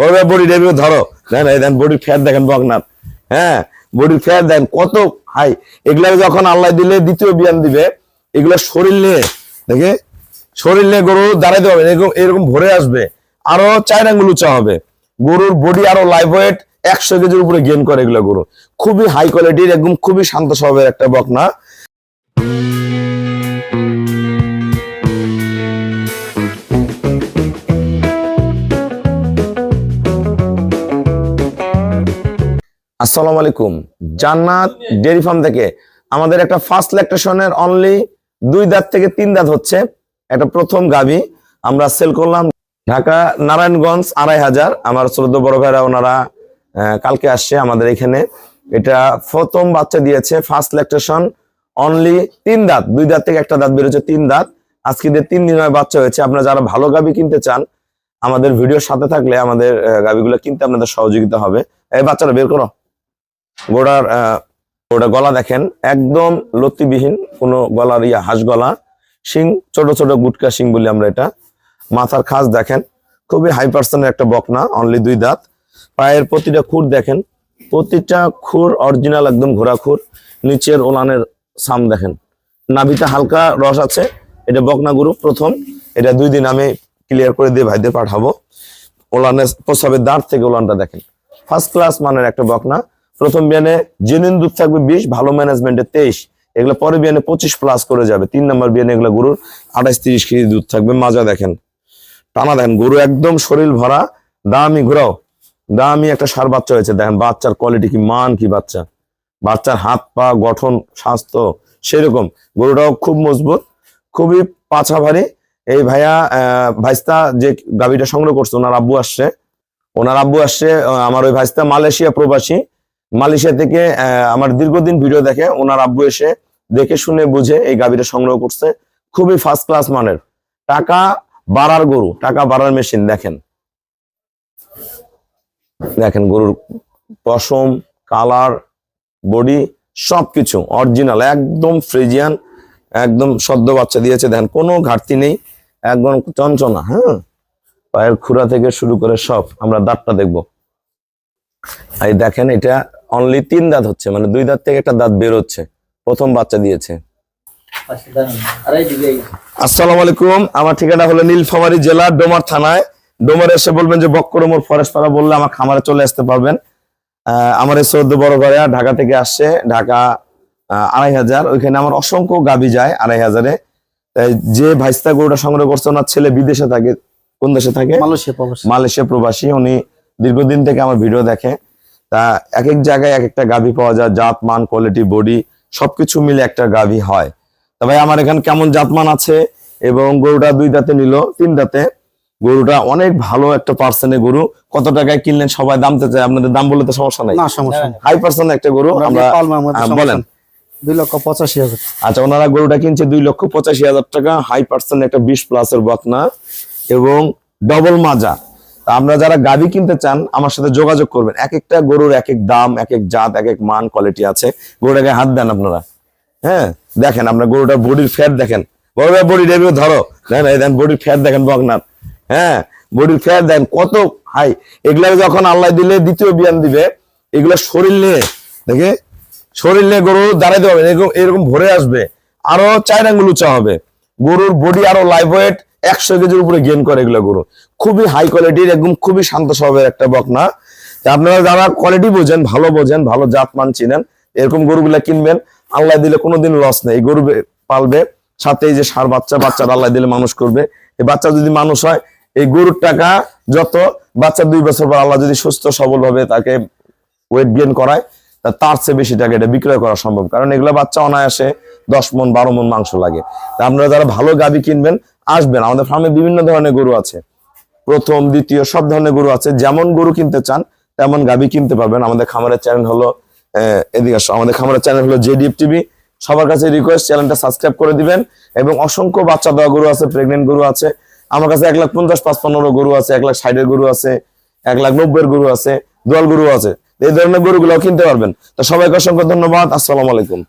বড় বডি ডেভিউ ধরো। দেখেন এই দেন বডির ফ্যাট দেখেন বকনার হ্যাঁ বডির ফ্যাট দেখেন কত হাই এগুলা যখন আল্লাহ দিলে দ্বিতীয় বিয়ান দিবে, এগুলা শরীর নিয়ে, দেখে? শরীর নিয়ে গরু দাঁড়াইতে হবে, এরকম এরকম ভরে আসবে। আরও চার আঙ্গুল উঁচা হবে। গরুর বডি আরও লাইভ ওয়েট একশো কেজির উপরে গেন করে এগুলো গরু। খুবই হাই কোয়ালিটির একদম খুবই শান্ত স্বভাবের একটা বকনা। আসসালামু আলাইকুম। জান্নাত ডেয়ারি ফার্ম থেকে আমাদের একটা ফার্স্ট ল্যাকটেশনের অনলি দুই দাঁত থেকে তিন দাঁত হচ্ছে। একটা প্রথম গাবি। আমরা সেল করলাম ঢাকা নারায়ণগঞ্জ আড়াই হাজার। আমার শ্রদ্ধ বড় ভাইরা ওনারা কালকে আসছে আমাদের এখানে। এটা প্রথম বাচ্চা দিয়েছে ফার্স্ট ল্যাকটেশন অনলি তিন দাঁত। দুই দাঁত থেকে একটা দাঁত বেরোচ্ছে তিন দাঁত। আজকে দিয়ে তিন দিন হয় বাচ্চা হয়েছে, আপনারা যারা ভালো গাবি কিনতে চান, আমাদের ভিডিওর সাথে থাকলে আমাদের গাবিগুলো কিনতে আপনাদের সহযোগিতা হবে। এই বাচ্চাটা বের করো। গোড়ার ওটা গলা দেখেন, একদম লতিবিহীন কোনো গলার ইয়া হাঁস গলা। শিং, ছোট ছোট গুটকা শিং বলি আমরা এটা। মাথার খাস দেখেন, খুবই হাই পার্সেন্টের একটা বকনা অনলি দুই দাঁত। পায়ের প্রতিটা খুর দেখেন, প্রতিটা খুর অরিজিনাল একদম ঘোড়া খুর। নিচের ওলানের সাম দেখেন। নাভিতে হালকা রস আছে, এটা বকনা গরু প্রথম। এটা দুই দিন আমি ক্লিয়ার করে দিয়ে ভাইদের পাঠাবো। ওলানের প্রসাবের দাঁড় থেকে ওলানটা দেখেন। ফার্স্ট ক্লাস মানের একটা বকনা। প্রথম বিয়ানে জেনুইন দুধ থাকবে বিশ, ভালো ম্যানেজমেন্টে তেইশ। এগুলো পরে বিয়ানে পঁচিশ প্লাস করে যাবে। তিন নম্বর বিয়ানে এগুলো গরুর আঠাইশ তিরিশ কেজি দুধ থাকবে। মাজা দেখেন, টানা দেখেন, গরু একদম শরীর ভরা, দামি, ঘোরাও। দামি একটা সার বাচ্চা হয়েছে, দেখেন, বাচ্চার কোয়ালিটি কি, মান কি বাচ্চা? বাচ্চার হাত পা, গঠন, স্বাস্থ্য সেরকম। গরুটাও খুব মজবুত, খুবই পাছা ভারী এই ভাইয়া ভাইস্তা যে গাবিটা সংগ্রহ করছে, ওনার আব্বু আসছে। ওনার আব্বু আসছে আমার ওই ভাইস্তা মালয়েশিয়া প্রবাসী। মালয়েশিয়া থেকে আমার দীর্ঘদিন ভিডিও দেখে ওনার আব্বু এসে দেখে শুনে বুঝে এই গাভীটা সংগ্রহ করছে। খুবই ফার্স্ট ক্লাস মানের। টাকা বাড়ার গরু, টাকা বাড়ার মেশিন দেখেন। দেখেন গরুর পশম কালার বডি সবকিছু অরিজিনাল একদম ফ্রিজিয়ান একদম সদ্য বাচ্চা দিয়েছে। দেখেন, কোনো ঘাটতি নেই। একদম চঞ্চনা হ্যাঁ? পায়ের খুরা থেকে শুরু করে সব, আমরা দাঁতটা দেখব। এই দেখেন, এটা অনলি তিন দাঁত হচ্ছে মানে দুই দাঁত থেকে একটা দাঁত বের হচ্ছে প্রথম বাচ্চা দিয়েছে। আসসালামু আলাইকুম আমার ঠিকানা হলো নীলফামারী জেলা ডোমার থানায়। ডোমারে এসে বলবেন যে বক্করমোর ফরেস্ট পাড়া বললে আমার খামারে চলে আসতে পারবেন। আমার এই সৌদ্য বড় ভাইয়া ঢাকা থেকে আসছে ঢাকা আড়াই হাজার। ওইখানে আমার অসংখ্য গাবি যায় আড়াই হাজারে। যে ভাইস্তা গরুটা সংগ্রহ করছে ওনার ছেলে বিদেশে থাকে কোন দেশে থাকে? মালয়েশিয়া প্রবাসী। উনি দীর্ঘদিন থেকে আমার ভিডিও দেখে। তা এক এক জায়গায় এক একটা গাভি পাওয়া যায় জাত মান কোয়ালিটি বডি সবকিছু মিলে একটা গাভী হয়। তা ভাই আমার এখানে কেমন জাতমান আছে? এবং গরুটা দুই দাঁতে নিল তিন দাঁতে। গরুটা অনেক ভালো একটা পার্সেন্টে গরু। কত টাকায় কিনলেন? সবাই দামতে চায়। আপনাদের দাম বলে তো সমস্যা নাই। না সমস্যা নেই। হাই পার্সেন্ট একটা গরু। আমরা সমস্যা বলেন। দুই লক্ষ পঁচাশি হাজার। আচ্ছা ওনারা গরুটা কিনছে দুই লক্ষ পঁচাশি হাজার টাকা। হাই পার্সেন্ট একটা বিশ প্লাসের বকনা এবং ডবল মাজা। আপনারা যারা গাভি কিনতে চান, আমার সাথে যোগাযোগ করবেন। এক একটা গরুর এক এক দাম এক এক জাত এক এক মান কোয়ালিটি আছে। গরুটাকে হাত দেন আপনারা। হ্যাঁ দেখেন আপনার গরুটার বডির ফ্যাট দেখেন। বড় বডি ডেভিউ ধরো। দেন বডির ফ্যাট দেখেন বকনার। হ্যাঁ বডির ফ্যাট দেখেন কত হাই এগুলা যখন আল্লাহ দিলে দ্বিতীয় বিয়ান দিবে, এগুলা শরীর নিয়ে, দেখে? শরীর নিয়ে গরু দাঁড়াইতে হবে এরকম এরকম ভরে আসবে। আরও চার আঙ্গুল উঁচা হবে। গরুর বডি আরও লাইভ ওয়েট একশো কেজির উপরে গেন করে এগুলো গরু। খুবই হাই কোয়ালিটির একদম খুবই শান্ত স্বভাবের একটা বকনা আপনারা যারা কোয়ালিটি বোঝেন, ভালো বোঝেন, ভালো জাত মান চিনেন, এরকম গরুগুলা কিনবেন, আল্লাহ দিলে কোনোদিন লস নেই। গরু পালবে, সাথে এই যে সার বাচ্চা বাচ্চা আল্লাহ দিলে মানুষ করবে। এই বাচ্চা যদি মানুষ হয়, এই গরুর টাকা যত, বাচ্চা দুই বছর পর আল্লাহ যদি সুস্থ সবল ভাবে তাকে ওয়েট গেন করায় তার চেয়ে বেশি টাকা এটা বিক্রয় করা সম্ভব। কারণ এগুলো বাচ্চা অনায়াসে দশ মন, বারো মন মাংস লাগে। তা আপনারা যারা ভালো গাবি কিনবেন, আসবেন। আমাদের ফার্মে বিভিন্ন ধরনের গরু আছে। প্রথম, দ্বিতীয়, সব ধরনের গরু আছে। যেমন গরু কিনতে চান, তেমন গাবি কিনতে পারবেন। আমাদের খামারের চ্যানেল হলো এদিকে আমাদের খামারের চ্যানেল হলো জেডিএফ টিভি। সবার কাছে রিকোয়েস্ট চ্যানেলটা সাবস্ক্রাইব করে দিবেন। এবং অসংখ্য বাচ্চা দেওয়া গরু আছে প্রেগনেন্ট গরু আছে। আমার কাছে এক লাখ পঞ্চাশ পাঁচপান্নর গরু আছে, এক লাখ ষাটের গরু আছে, এক লাখ নব্বইয়ের গরু আছে, দোয়াল গরু আছে। এই ধরনের গরুগুলো কিনতে পারবেন। তো সবাইকে অসংখ্য ধন্যবাদ। আসসালামু আলাইকুম।